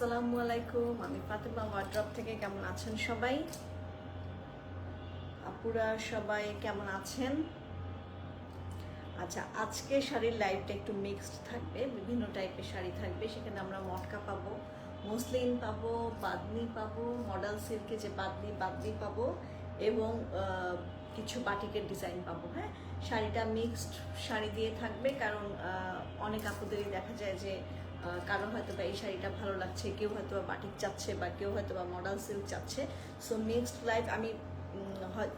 আসসালামু আলাইকুম। আমি ফাতেমা ওয়ার্ড্রপ থেকে কেমন আছেন সবাই? আপুরা সবাই কেমন আছেন? আচ্ছা আজকে শাড়ির লাইভটা একটু মিক্সড থাকবে, বিভিন্ন টাইপের শাড়ি থাকবে। সেখানে আমরা মটকা পাবো মসলিন পাবো, বাদনি পাবো মডেল সিল্কে যে বাদনি বাদনি পাবো এবং কিছু বাটিকের ডিজাইন পাবো হ্যাঁ? শাড়িটা মিক্সড শাড়ি দিয়ে থাকবে, কারণ অনেক আপুদেরই দেখা যায় যে কারও হয়তো বা এই শাড়িটা ভালো লাগছে, কেউ হয়তো বা বাটিক চাচ্ছে বা কেউ হয়তো বা মডেল সিল্ক চাচ্ছে। সো মিক্সড লাইফ আমি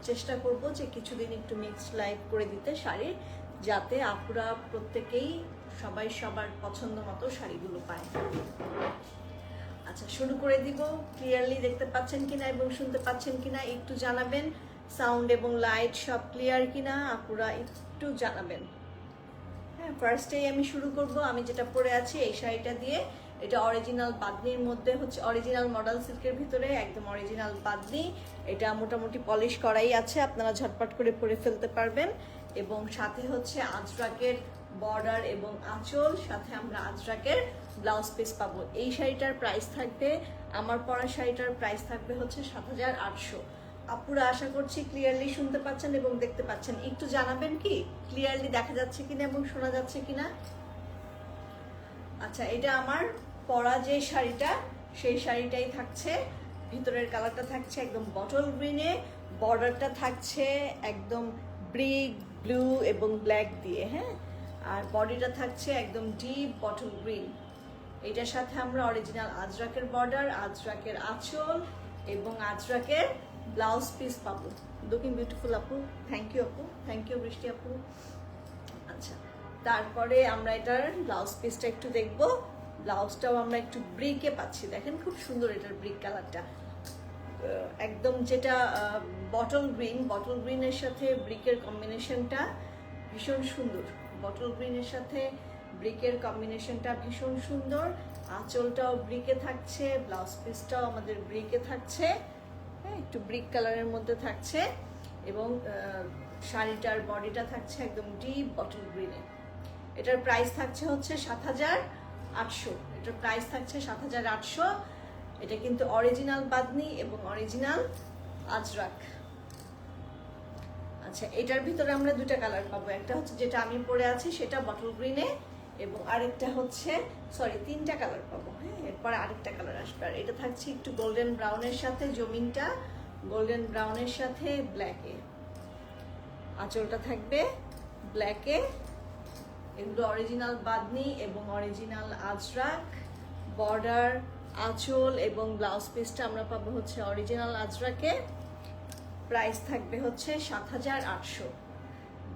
চেষ্টা করব যে কিছুদিন একটু মিক্সড লাইফ করে দিতে শাড়ির যাতে আপুরা প্রত্যেকেই সবাই সবার পছন্দ মতো শাড়িগুলো পায়। আচ্ছা শুরু করে দিব। ক্লিয়ারলি দেখতে পাচ্ছেন কিনা এবং শুনতে পাচ্ছেন কিনা একটু জানাবেন। সাউন্ড এবং লাইট সব ক্লিয়ার কিনা? আপুরা একটু জানাবেন। হ্যাঁ ফার্স্টেই আমি শুরু করব। আমি যেটা পরে আছি, এই শাড়িটা দিয়ে। এটা অরিজিনাল বাদনির মধ্যে হচ্ছে অরিজিনাল মডেল সিল্কের ভিতরে, একদম অরিজিনাল বাদনি। এটা মোটামুটি পলিশ করাই আছে, আপনারা ঝটপট করে পরে ফেলতে পারবেন। এবং সাথে হচ্ছে আজরাকের বর্ডার এবং আঁচল, সাথে আমরা আজরাকের ব্লাউজ পিস পাবো। এই শাড়িটার প্রাইস থাকবে, আমার পরা শাড়িটার প্রাইস থাকবে হচ্ছে সাত হাজার আটশো। আপুরা আশা করছি ক্লিয়ারলি শুনতে পাচ্ছেন এবং দেখতে পাচ্ছেন। একটু জানাবেন কি? ক্লিয়ারলি দেখা যাচ্ছে কিনা এবং শোনা যাচ্ছে কিনা? আচ্ছা এটা আমার পরা যে শাড়িটা, সেই শাড়িটাই থাকছে। ভিতরের কালারটা থাকছে একদম বটল গ্রিনে বর্ডারটা থাকছে একদম ব্রিক ব্লু এবং ব্ল্যাক দিয়ে হ্যাঁ? আর বডিটা থাকছে একদম ডিপ বটল গ্রিন এটার সাথে আমরা অরিজিনাল আজরাকের বর্ডার আজরাকের আঁচল এবং আজরাকের ব্লাউজ পিস পাবো। লুকিং বিউটিফুল আপু থ্যাংক ইউ আপু থ্যাংক ইউ বৃষ্টি আপু। আচ্ছা তারপরে আমরা এটার ব্লাউজ পিসটা একটু দেখব। ব্লাউজটাও আমরা একটু ব্রিকে পাচ্ছি। দেখেন খুব সুন্দর এটার ব্রিক কালারটা একদম যেটা বটল গ্রিন বটল গ্রিনের সাথে ব্রিকের কম্বিনেশনটা ভীষণ সুন্দর। বটল গ্রিনের সাথে ব্রিকের কম্বিনেশনটা ভীষণ সুন্দর। আঁচলটাও ব্রিকে থাকছে, ব্লাউজ পিসটাও আমাদের ব্রিকে থাকছে। হ্যাঁ একটু ব্রিক কালারের মধ্যে থাকছে এবং শাড়িটার বডিটা থাকছে একদম ডিপ বটল গ্রিনে এটার প্রাইস থাকছে হচ্ছে সাত হাজার আটশো। এটার প্রাইস থাকছে সাত হাজার আটশো। এটা কিন্তু অরিজিনাল বাদনি এবং অরিজিনাল আজরাক। আচ্ছা এটার ভিতরে আমরা দুটা কালার পাবো। একটা হচ্ছে যেটা আমি পরে আছি, সেটা বটল গ্রিনে এবং আরেকটা হচ্ছে সরি তিনটা কালার পাবো হ্যাঁ? এরপরে আরেকটা কালার আসবে। আর এটা থাকছে একটু গোল্ডেন ব্রাউনের সাথে জমিনটা গোল্ডেন ব্রাউনের সাথে ব্ল্যাকে আঁচলটা থাকবে ব্ল্যাকে এগুলো অরিজিনাল বাদনি এবং অরিজিনাল আজরাক বর্ডার আঁচল এবং ব্লাউজ পিসটা আমরা পাবো হচ্ছে অরিজিনাল আজরাকে। প্রাইস থাকবে হচ্ছে সাত হাজার আটশো।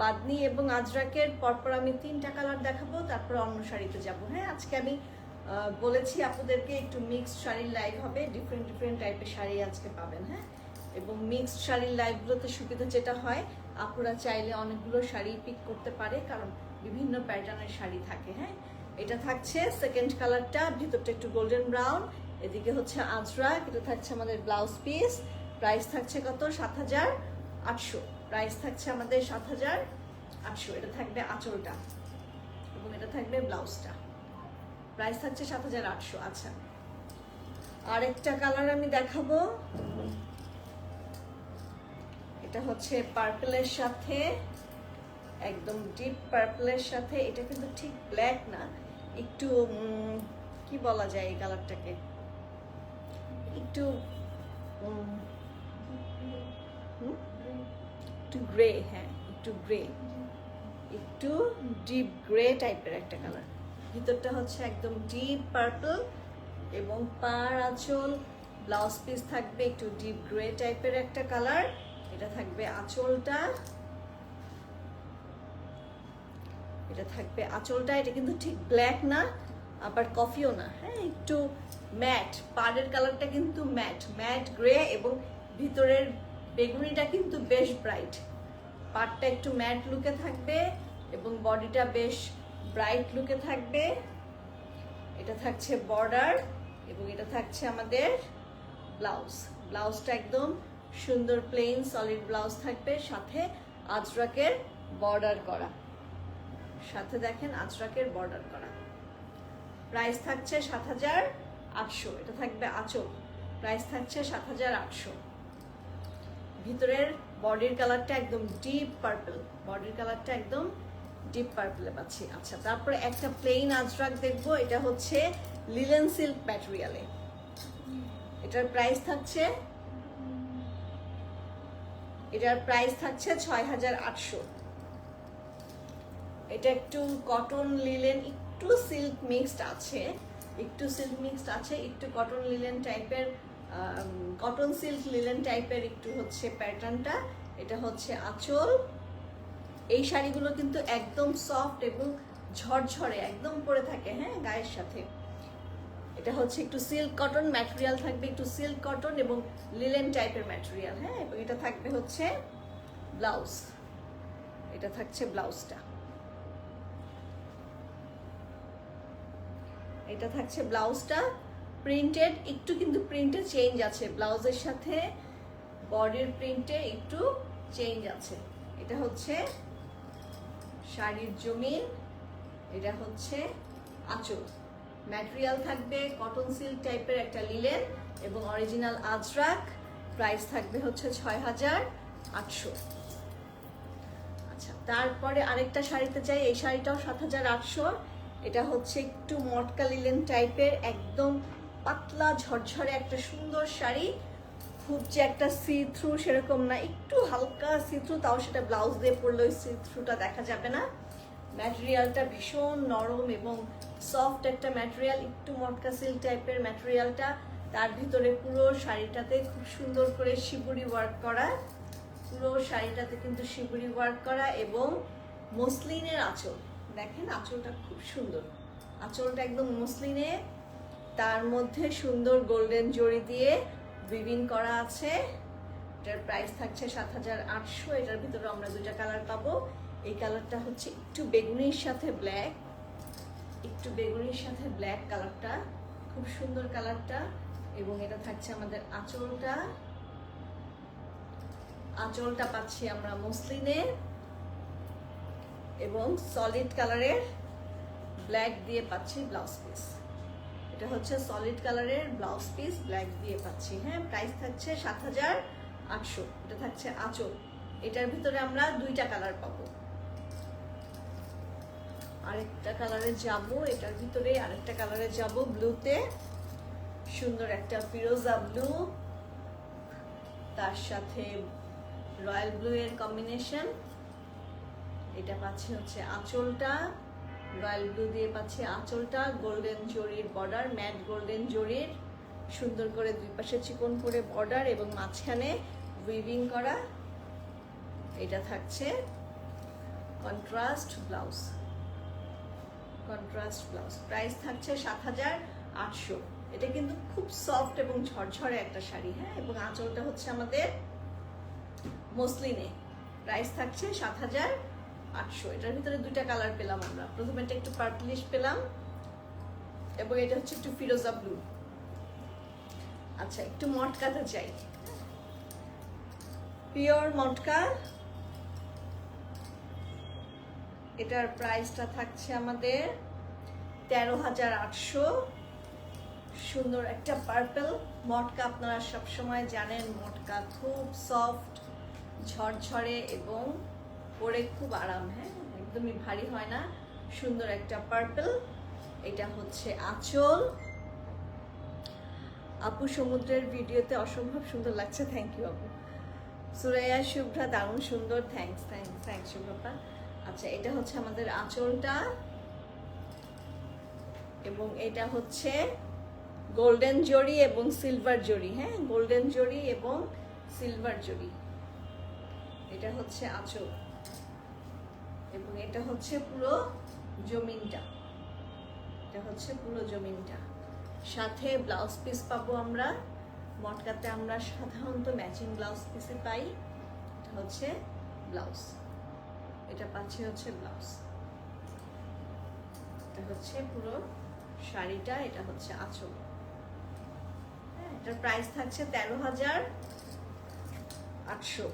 বাদনি এবং আজরাকের পরপর আমি তিনটা কালার দেখাবো, তারপর অন্য শাড়িতে যাব। হ্যাঁ আজকে আমি বলেছি আপনাদেরকে একটু মিক্সড শাড়ির লাইভ হবে ডিফারেন্ট ডিফারেন্ট টাইপের শাড়ি আজকে পাবেন হ্যাঁ? এবং মিক্সড শাড়ির লাইভগুলোতে সুবিধা যেটা হয়, আপুরা চাইলে অনেকগুলো শাড়ি পিক করতে পারে, কারণ বিভিন্ন প্যাটার্নের শাড়ি থাকে হ্যাঁ? এটা থাকছে সেকেন্ড কালারটা ভিতরটা একটু গোল্ডেন ব্রাউন এদিকে হচ্ছে আজরা এটা থাকছে আমাদের ব্লাউজ পিস প্রাইস থাকছে কত? সাত হাজার আটশো। প্রাইস থাকছে আমাদের সাত হাজার। আটশো এটা থাকবে আঁচলটা। এবং এটা থাকবে ব্লাউজটা। প্রাইস থাকছে সাত হাজার আটশো। আচ্ছা। আরেকটা কালার আমি দেখাবো। এটা হচ্ছে পার্পলের সাথে, একদম ডিপ পার্পলের সাথে। এটা কিন্তু ঠিক ব্ল্যাক না। একটু কি বলা যায় এই কালারটাকে? একটু একটু গ্রে হ্যাঁ একটু গ্রে একটু ডিপ গ্রে টাইপের একটা কালার ভিতরটা হচ্ছে একদম ডিপ পার্পল এবং পার আঁচল ব্লাউজ পিস থাকবে একটু ডিপ গ্রে টাইপের একটা কালার এটা থাকবে আঁচলটা। এটা থাকবে আঁচলটা, এটা কিন্তু ঠিক ব্ল্যাক না, আবার কফিও না হ্যাঁ একটু ম্যাট পাড়ের কালারটা কিন্তু ম্যাট ম্যাট গ্রে এবং ভিতরের বেগুনিটা কিন্তু বেশ ব্রাইট পাটটা একটু ম্যাট লুকে থাকবে এবং বডিটা বেশ ব্রাইট লুকে থাকবে। এটা থাকছে বর্ডার এবং এটা থাকছে আমাদের ব্লাউজ ব্লাউজটা একদম সুন্দর প্লেন সলিড ব্লাউজ থাকবে, সাথে আজরাকের বর্ডার করা। সাথে দেখেন আজরাকের বর্ডার করা। প্রাইস থাকছে সাত হাজার আটশো। এটা থাকবে আঁচল। প্রাইস থাকছে সাত হাজার আটশো। ভিতরের বডির কালারটা একদম ডিপ পার্পল বডির কালারটা একদম ডিপ পার্পলে পাচ্ছি। আচ্ছা তারপরে একটা প্লেন আজরাক দেখব, এটা হচ্ছে লিলেন সিল্ক ম্যাটেরিয়ালে এটার প্রাইস থাকছে, এটার প্রাইস থাকছে ছয় হাজার আটশো। এটা একটু কটন লিলেন একটু সিল্ক মিক্সড আছে, একটু সিল্ক মিক্সড আছে, একটু কটন লিলেন টাইপের কটন সিল্ক লিলেন টাইপের একটু হচ্ছে প্যাটার্নটা এটা হচ্ছে আঁচল। এই শাড়িগুলো কিন্তু একদম সফট এবং ঝরঝরে, একদম পরে থাকে হ্যাঁ গায়ের সাথে। এটা হচ্ছে একটু সিল্ক কটন ম্যাটেরিয়াল থাকবে, একটু সিল্ক কটন এবং লিলেন টাইপের ম্যাটেরিয়াল হ্যাঁ এবং এটা থাকবে হচ্ছে ব্লাউজ এটা থাকছে ব্লাউজটা এটা থাকছে ব্লাউজটা প্রিন্টেড একটু কিন্তু প্রিন্টে চেঞ্জ আছে। ব্লাউজের সাথে বডির প্রিন্টে একটু চেঞ্জ আছে। এটা হচ্ছে শাড়ির জমিন, এটা হচ্ছে আঁচল। ম্যাটেরিয়াল থাকবে কটন সিল্ক টাইপের একটা লিলেন এবং অরিজিনাল আজরাক। প্রাইস থাকবে হচ্ছে ছয় হাজার আটশো। আচ্ছা তারপরে আরেকটা শাড়িতে যাই, এই শাড়িটাও সাত হাজার আটশো এটা হচ্ছে একটু মটকা লিলেন টাইপের একদম পাতলা ঝরঝরে একটা সুন্দর শাড়ি। খুব যে একটা সি থ্রু সেরকম না, একটু হালকা সি থ্রু তাও সেটা ব্লাউজ দিয়ে পরলে ওই সি থ্রুটা দেখা যাবে না। ম্যাটেরিয়ালটা ভীষণ নরম এবং সফট একটা ম্যাটেরিয়াল একটু মটকা সিল্ক টাইপের ম্যাটেরিয়ালটা তার ভিতরে পুরো শাড়িটাতে খুব সুন্দর করে শিবুরি ওয়ার্ক করা। পুরো শাড়িটাতে কিন্তু শিবুরি ওয়ার্ক করা এবং মসলিনের আঁচল। দেখেন আঁচলটা খুব সুন্দর। আঁচলটা একদম মসলিনে তার মধ্যে সুন্দর গোল্ডেন জড়ি দিয়ে উইভিং করা আছে। এটার প্রাইস থাকছে সাত হাজার আটশো। এটার ভিতরে আমরা দুটা কালার পাবো। এই কালারটা হচ্ছে একটু বেগুনির সাথে ব্ল্যাক একটু বেগুনির সাথে ব্ল্যাক কালারটা খুব সুন্দর কালারটা এবং এটা থাকছে আমাদের আঁচলটা। আঁচলটা পাচ্ছি আমরা মসলিনে। এবং সলিড কালারের ব্ল্যাক দিয়ে পাচ্ছি ব্লাউজ পিস এটা হচ্ছে সলিড কালারের ব্লাউজ পিস ব্ল্যাক দিয়ে পাচ্ছি। হ্যাঁ প্রাইস থাকছে সাত হাজার আটশো। এটা থাকছে আঁচল। এটার ভিতরে আমরা দুইটা কালার পাবো। আরেকটা কালারে যাব, এটার ভিতরে আরেকটা কালারে যাব ব্লুতে সুন্দর একটা ফিরোজা ব্লু তার সাথে রয়্যাল ব্লু এর কম্বিনেশন এটা পাচ্ছি হচ্ছে আঁচলটা। রয়্যাল ব্লু দিয়ে পাচ্ছি আঁচলটা, গোল্ডেন জরির বর্ডার ম্যাট গোল্ডেন জরির, সুন্দর করে দুই পাশে চিকন করে বর্ডার এবং মাঝখানে উইভিং করা। এটা থাকছে contrast blouse contrast blouse price থাকছে সাত হাজার আটশো। এটা কিন্তু খুব সফট এবং ঝরঝরে একটা শাড়ি হ্যাঁ? এবং আঁচলটা হচ্ছে আমাদের মসলিনে। প্রাইস থাকছে সাত হাজার আটশো এটার ভিতরে দুইটা কালার পেলাম আমরা। প্রথমে এটা একটু পার্পলিশ পেলাম। এবং এটা হচ্ছে একটু ফিরোজা ব্লু আচ্ছা একটু মটকাতে চাই। পিওর মটকা। এটার প্রাইসটা থাকছে আমাদের তেরো হাজার আটশো। সুন্দর একটা পার্পল মটকা আপনারা সবসময় জানেন। মটকা খুব সফট ঝরঝরে এবং পরে খুব আরাম হ্যাঁ? একদমই ভারী হয় না। সুন্দর একটা পার্পল এটা হচ্ছে আঁচল। আপু, সমুদ্রের ভিডিওতে অসম্ভব সুন্দর লাগছে থ্যাংক ইউ আপু। সুরাইয়া, শুভ্রা, দারুণ সুন্দর থ্যাংকস থ্যাংকস থ্যাংকস শুভ্রপা। আচ্ছা এটা হচ্ছে আমাদের আঁচলটা। এবং এটা হচ্ছে গোল্ডেন জরি এবং সিলভার জরি হ্যাঁ? গোল্ডেন জরি এবং সিলভার জরি। এটা হচ্ছে আঁচল। এবং এটা হচ্ছে পুরো জমিনটা। এটা হচ্ছে পুরো জমিনটা। সাথে ব্লাউজ পিস পাবো আমরা। মটকাতে আমরা সাধারণত ম্যাচিং ব্লাউজ পিসে পাই। এটা হচ্ছে ব্লাউজ এটা পাচ্ছি হচ্ছে ব্লাউজ এটা হচ্ছে পুরো শাড়িটা, এটা হচ্ছে আঁচল। হ্যাঁ এটার প্রাইস থাকছে তেরো হাজার আটশো।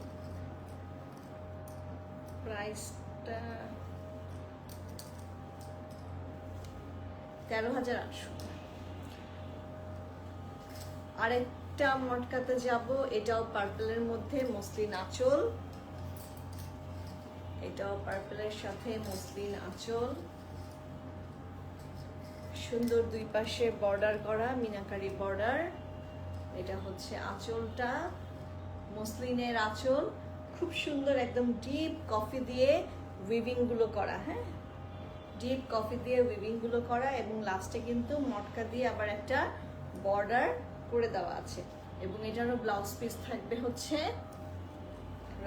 প্রাইসটা আরেকটা মটকাতে যাব, এটাও পার্পলের মধ্যে মসলিন আঁচল এটাও পার্পলের সাথে মসলিন আঁচল সুন্দর দুই পাশে বর্ডার করা, মিনাকারি বর্ডার এটা হচ্ছে আঁচলটা মসলিনের আঁচল। খুব সুন্দর, একদম ডিপ কফি দিয়ে উইভিংগুলো করা হ্যাঁ? ডিপ কফি দিয়ে উইভিংগুলো করা এবং লাস্টে কিন্তু মটকা দিয়ে আবার একটা বর্ডার করে দেওয়া আছে। এবং এটারও ব্লাউজ পিস থাকবে হচ্ছে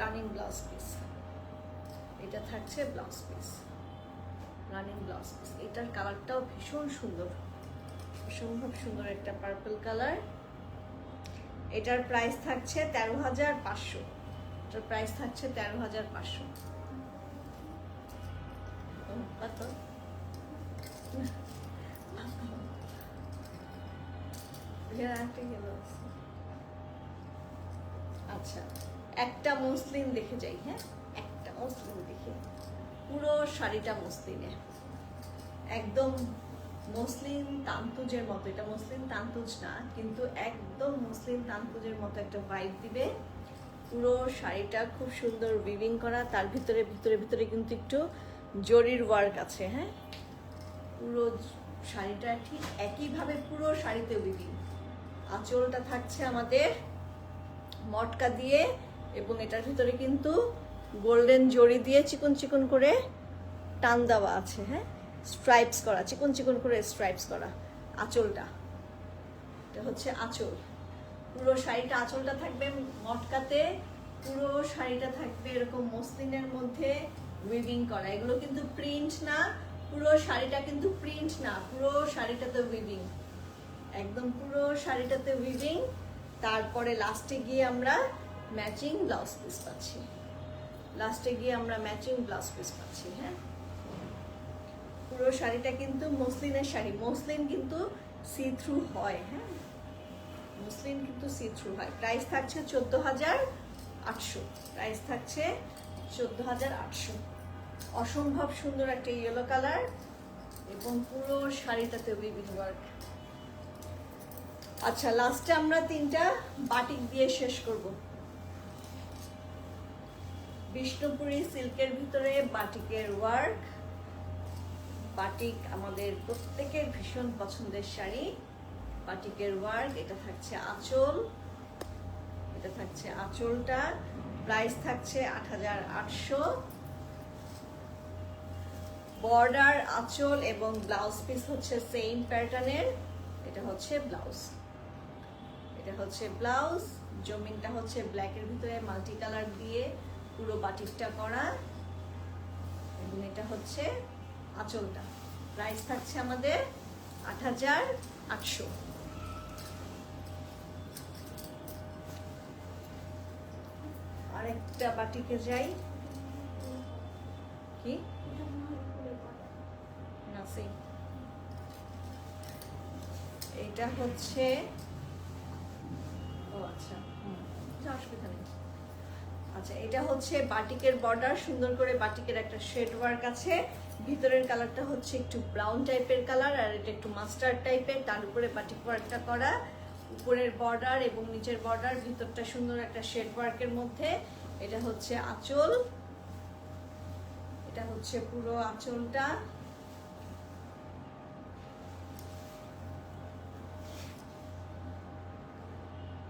রানিং ব্লাউজ পিস এটা থাকছে blouse piece running blouse piece এটার কালারটাও ভীষণ সুন্দর। অসম্ভব সুন্দর একটা পার্পল কালার এটার প্রাইস থাকছে তেরো হাজার পাঁচশো। এটার প্রাইস থাকছে তেরো হাজার পাঁচশো। আচ্ছা একটা মুসলিম দেখে যাই হ্যাঁ? একটা মুসলিম দেখে। পুরো শাড়িটা মসলিনে একদম মুসলিম তান্তুজের মতো। এটা মুসলিম তান্তুজ না, কিন্তু একদম মুসলিম তান্তুজের মতো একটা ভাইব দিবে। পুরো শাড়িটা খুব সুন্দর উইভিং করা, তার ভিতরে ভিতরে ভিতরে কিন্তু একটু জরির ওয়ার্ক আছে হ্যাঁ? পুরো শাড়িটা ঠিক একইভাবে পুরো শাড়িতে উইভিং আঁচলটা থাকছে আমাদের মটকা দিয়ে এবং এটার ভিতরে কিন্তু গোল্ডেন জড়ি দিয়ে চিকন চিকন করে টান দেওয়া আছে হ্যাঁ? স্ট্রাইপস করা, চিকন চিকন করে স্ট্রাইপস করা আঁচলটা। এটা হচ্ছে আঁচল। পুরো শাড়িটা আঁচলটা থাকবে মটকাতে, পুরো শাড়িটা থাকবে এরকম মসলিনের মধ্যে উইভিং করা। এগুলো কিন্তু প্রিন্ট না, পুরো শাড়িটা কিন্তু প্রিন্ট না, পুরো শাড়িটাতে উইভিং একদম পুরো শাড়িটাতে উইভিং তারপরে লাস্টে গিয়ে আমরা ম্যাচিং ব্লাউজ পিস পাচ্ছি। লাস্টে গিয়ে আমরা ম্যাচিং ব্লাউজ পিস পাচ্ছি হ্যাঁ? পুরো শাড়িটা কিন্তু মসলিনের শাড়ি। মসলিন কিন্তু সি থ্রু হয় হ্যাঁ? মসলিন কিন্তু সি থ্রু হয়। প্রাইস থাকছে চোদ্দ হাজার আটশো। প্রাইস থাকছে চোদ্দ হাজার আটশো। অসম্ভব সুন্দর একটা ইয়েলো কালার এবং পুরো শাড়িটাতে উইভিং ওয়ার্ক আচ্ছা লাস্টে আমরা তিনটা বাটিক দিয়ে শেষ করব। বিষ্ণুপুরি সিল্কের ভিতরে বাটিকের ওয়ার্ক বাটিক আমাদের প্রত্যেকের ভীষণ পছন্দের শাড়ি। বাটিকের ওয়ার্ক এটা থাকছে আঁচল। এটা থাকছে আঁচলটা। প্রাইস থাকছে আট হাজার আটশো। বর্ডার, আঁচল এবং ব্লাউজ পিস হচ্ছে সেম প্যাটার্নের এটা হচ্ছে ব্লাউজ। এটা হচ্ছে ব্লাউজ। জমিনটা হচ্ছে ব্ল্যাকের ভিতরে মাল্টি কালার দিয়ে পুরো বাটিকটা করা। এবং এটা হচ্ছে আঁচলটা। প্রাইস থাকছে আমাদের আট হাজার আটশো। আরেকটা বাটিকে যাই। কি না সেই এটা হচ্ছে ও আচ্ছা অসুবিধা নেই। আচ্ছা এটা হচ্ছে বাটিকের বর্ডার সুন্দর করে বাটিকের একটা শেড ওয়ার্ক আছে। ভিতরের কালারটা হচ্ছে একটু ব্রাউন টাইপের কালার আর এটা একটু মাস্টার্ড টাইপের তার উপরে বাটিক ওয়ার্কটা করা। উপরের বর্ডার এবং নিচের বর্ডার ভিতরটা সুন্দর একটা শেড ওয়ার্কের মধ্যে। এটা হচ্ছে আঁচল। এটা হচ্ছে পুরো আঁচলটা।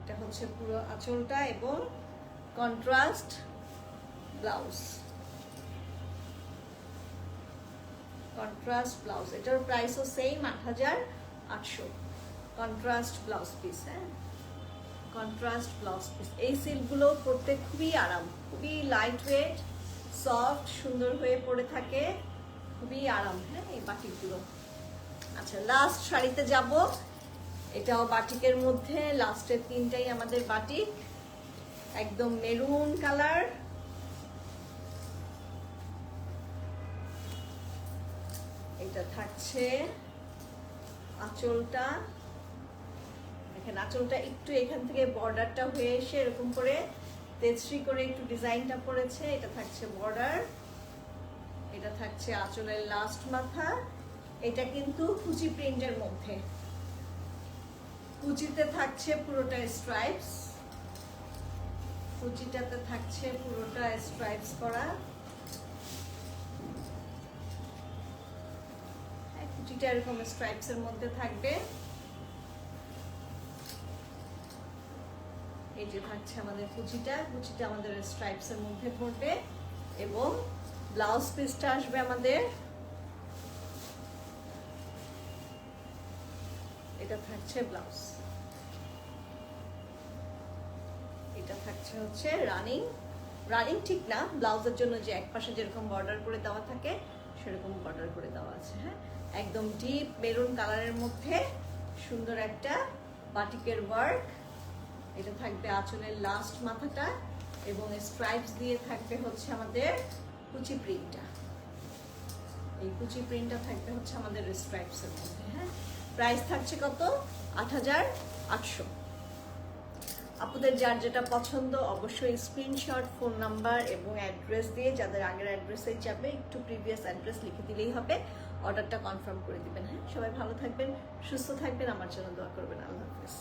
এটা হচ্ছে পুরো আঁচলটা এবং কন্ট্রাস্ট ব্লাউজ কন্ট্রাস্ট ব্লাউজ এটার প্রাইসও সেম আট হাজার আটশো। কন্ট্রাস্ট ব্লাউজ পিস হ্যাঁ? কন্ট্রাস্ট ব্লাউজ পিস এই সিল্কগুলো পরতে খুবই আরাম, খুবই লাইট ওয়েট সফট সুন্দর হয়ে পড়ে থাকে, খুবই আরাম হ্যাঁ এই বাটিকগুলো আচ্ছা লাস্ট শাড়িতে যাব। এটাও বাটিকের মধ্যে লাস্টের তিনটাই আমাদের বাটিক। একদম মেরুন কালার এটা থাকছে আঁচলটা। দেখেন, আঁচলটা একটু এখান থেকে বর্ডারটা হয়ে এসে এরকম করে তেজশ্রী করে একটু ডিজাইনটা পড়েছে। এটা থাকছে বর্ডার এটা থাকছে আঁচলের লাস্ট মাথা। এটা কিন্তু কুচি প্রিন্টের মধ্যে। কুচিতে থাকছে পুরোটা স্ট্রাইপস কুচিটাতে থাকছে পুরোটা স্ট্রাইপস করা। হ্যাঁ, কুচিটা এরকম স্ট্রাইপস এর মধ্যে থাকবে। এই যে থাকছে আমাদের কুচিটা কুচিটা আমাদের স্ট্রাইপস এর মধ্যে পড়বে এবং ব্লাউজ পিসটা আসবে আমাদের। এটা থাকছে ব্লাউজ। এটা থাকছে হচ্ছে রানিং। রানিং ঠিক না, ব্লাউজের জন্য যে এক পাশে যেরকম বর্ডার করে দেওয়া থাকে, সেরকম বর্ডার করে দেওয়া আছে হ্যাঁ? একদম ডিপ মেরুন কালারের মধ্যে সুন্দর একটা বাটিকের ওয়ার্ক এটা থাকবে আঁচলের লাস্ট মাথাটা এবং স্ট্রাইপস দিয়ে থাকবে হচ্ছে আমাদের কুচি প্রিন্টটা এই কুচি প্রিন্টটা থাকবে হচ্ছে আমাদের স্ট্রাইপসের মধ্যে হ্যাঁ? প্রাইস থাকছে কত? আট হাজার আটশো। আপনাদের যার যেটা পছন্দ, অবশ্যই স্ক্রিনশট ফোন নাম্বার এবং অ্যাড্রেস দিয়ে যাদের আগের অ্যাড্রেসে যাবে, একটু প্রিভিয়াস অ্যাড্রেস লিখে দিলেই হবে। অর্ডারটা কনফার্ম করে দিবেন হ্যাঁ? সবাই ভালো থাকবেন, সুস্থ থাকবেন, আমার জন্য দোয়া করবেন। আল্লাহ হাফিজ।